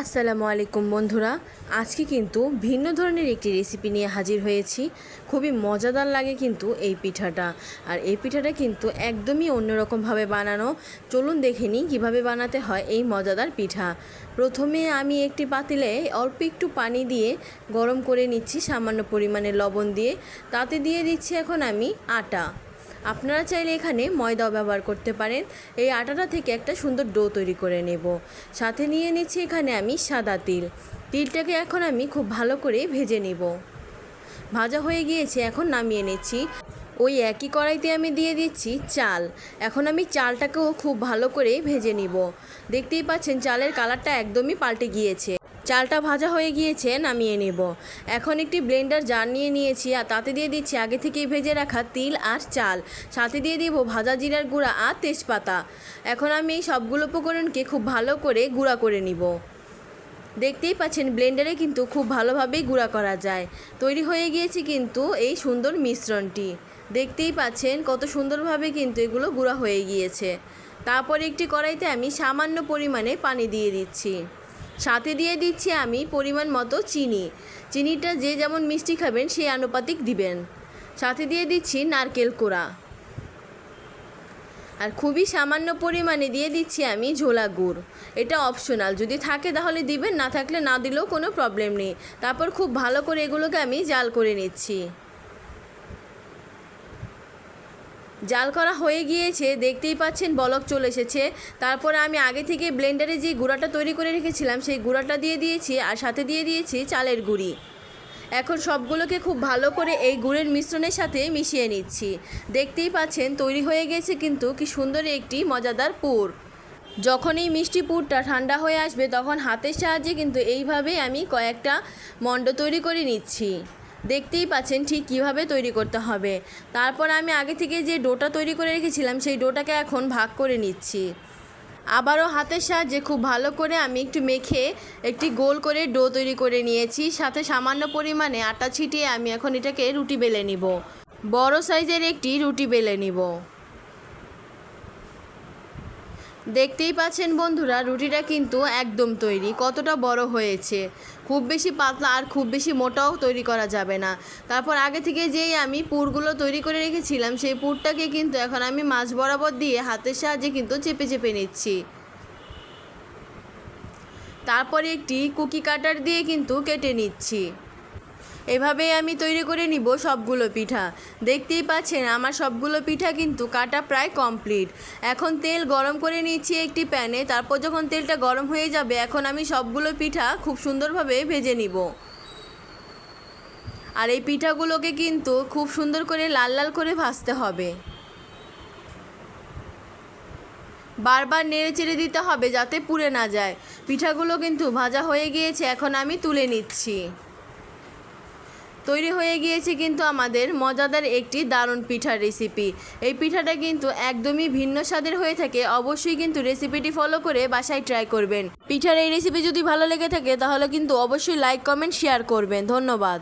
আসসালামু আলাইকুম বন্ধুরা। আজকে কিন্তু ভিন্ন ধরনের একটি রেসিপি নিয়ে হাজির হয়েছি। খুবই মজাদার লাগে কিন্তু এই পিঠাটা। আর এই পিঠাটা কিন্তু একদমই অন্যরকমভাবে বানানো। চলুন দেখে নিই কীভাবে বানাতে হয় এই মজাদার পিঠা। প্রথমে আমি একটি পাতিলে অল্প একটু পানি দিয়ে গরম করে নিচ্ছি সামান্য পরিমাণে লবণ দিয়ে। তাতে দিয়ে দিচ্ছি এখন আমি আটা। আপনারা চাইলে এখানে ময়দাও ব্যবহার করতে পারেন। এই আটাটা থেকে একটা সুন্দর ডো তৈরি করে নেব। সাথে নিয়ে নিচ্ছি এখানে আমি সাদা তিল। তিলটাকে এখন আমি খুব ভালো করে ভেজে নেব। ভাজা হয়ে গিয়েছে, এখন নামিয়ে নিচ্ছি। ওই একই কড়াইতে আমি দিয়ে দিচ্ছি চাল। এখন আমি চালটাকেও খুব ভালো করে ভেজে নিব। দেখতেই পাচ্ছেন, চালের কালারটা একদমই পাল্টে গিয়েছে। চালটা ভাজা হয়ে গিয়েছে, নামিয়ে নেব। এখন একটি ব্লেন্ডার জার নিয়ে নিয়েছি আর তাতে দিয়ে দিচ্ছি আগে থেকেই ভেজে রাখা তিল আর চাল। সাথে দিয়ে দিব ভাজা জিরার গুঁড়া আর তেজপাতা। এখন আমি এই সবগুলো উপকরণকে খুব ভালো করে গুঁড়া করে নিব। দেখতেই পাচ্ছেন ব্লেন্ডারে কিন্তু খুব ভালোভাবেই গুঁড়া করা যায়। তৈরি হয়ে গিয়েছে কিন্তু এই সুন্দর মিশ্রণটি। দেখতেই পাচ্ছেন কত সুন্দরভাবে কিন্তু এগুলো গুঁড়া হয়ে গিয়েছে। তারপর একটি কড়াইতে আমি সামান্য পরিমাণে পানি দিয়ে দিচ্ছি। সাথে দিয়ে দিচ্ছি আমি পরিমাণ মতো চিনি। চিনিটা যে যেমন মিষ্টি খাবেন, সেই আনুপাতিক দিবেন। সাথে দিয়ে দিচ্ছি নারকেল কোড়া। আর খুবই সামান্য পরিমাণে দিয়ে দিচ্ছি আমি ঝোলা গুড়। এটা অপশনাল যদি থাকে তাহলে দিবেন, না থাকলে না দিলেও কোনো প্রবলেম নেই। তারপর খুব ভালো করে এগুলোকে আমি জাল করে নিচ্ছি। জাল করা হয়ে গিয়েছে, দেখতেই পাচ্ছেন বলক চলে এসেছে। তারপরে আমি আগে থেকে ব্লেন্ডারে যে গুঁড়াটা তৈরি করে রেখেছিলাম, সেই গুঁড়াটা দিয়ে দিয়েছি আর সাথে দিয়ে দিয়েছি চালের গুঁড়ি। এখন সবগুলোকে খুব ভালো করে এই গুড়ের মিশ্রণের সাথে মিশিয়ে নিচ্ছি। দেখতেই পাচ্ছেন, তৈরি হয়ে গেছে কিন্তু কি সুন্দর একটি মজাদার পুর। যখন এই মিষ্টি পুরটা ঠান্ডা হয়ে আসবে, তখন হাতের সাহায্যে কিন্তু এইভাবেই আমি কয়েকটা মণ্ড তৈরি করে নিচ্ছি। দেখতেই পাচ্ছেন ঠিক কীভাবে তৈরি করতে হবে। তারপর আমি আগে থেকে যে ডোটা তৈরি করে রেখেছিলাম, সেই ডোটাকে এখন ভাগ করে নিচ্ছি। আবারও হাতের সাহায্যে খুব ভালো করে আমি একটু মেখে একটি গোল করে ডো তৈরি করে নিয়েছি। সাথে সামান্য পরিমাণে আটা ছিটিয়ে আমি এখন এটাকে রুটি বেলে নিব। বড় সাইজের একটি রুটি বেলে নিব। দেখতেই পাচ্ছেন বন্ধুরা, রুটিটা কিন্তু একদম তৈরি, কতটা বড় হয়েছে। খুব বেশি পাতলা আর খুব বেশি মোটাও তৈরি করা যাবে না। তারপর আগে থেকে যেই আমি পুরগুলো তৈরি করে রেখেছিলাম, সেই পুরটাকে কিন্তু এখন আমি মাছ বরাবর দিয়ে হাতের সাহায্যে কিন্তু চেপে চেপে নিচ্ছি। তারপরে একটি কুকি কাটার দিয়ে কিন্তু কেটে নিচ্ছি। এভাবেই আমি তৈরি করে নিব সবগুলো পিঠা। দেখতেই পাচ্ছেন, আমার সবগুলো পিঠা কিন্তু কাটা প্রায় কমপ্লিট। এখন তেল গরম করে নিচ্ছি একটি প্যানে, তারপর যখন তেলটা গরম হয়ে যাবে, এখন আমি সবগুলো পিঠা খুব সুন্দরভাবে ভেজে নিব। আর এই পিঠাগুলোকে কিন্তু খুব সুন্দর করে লাল লাল করে ভাজতে হবে। বারবার নেড়ে চেড়ে দিতে হবে যাতে পুড়ে না যায়। পিঠাগুলো কিন্তু ভাজা হয়ে গিয়েছে, এখন আমি তুলে নিচ্ছি। তৈরি হয়ে গিয়েছে কিন্তু আমাদের মজাদার একটি দারুণ পিঠার রেসিপি এই পিঠাটা কিন্তু একদমই ভিন্ন স্বাদের হয়ে থাকে, অবশ্যই কিন্তু রেসিপিটি ফলো করে বাসায় ট্রাই করবেন। পিঠার এই রেসিপি যদি ভালো লেগে থাকে, তাহলে কিন্তু অবশ্যই লাইক কমেন্ট শেয়ার করবেন। ধন্যবাদ।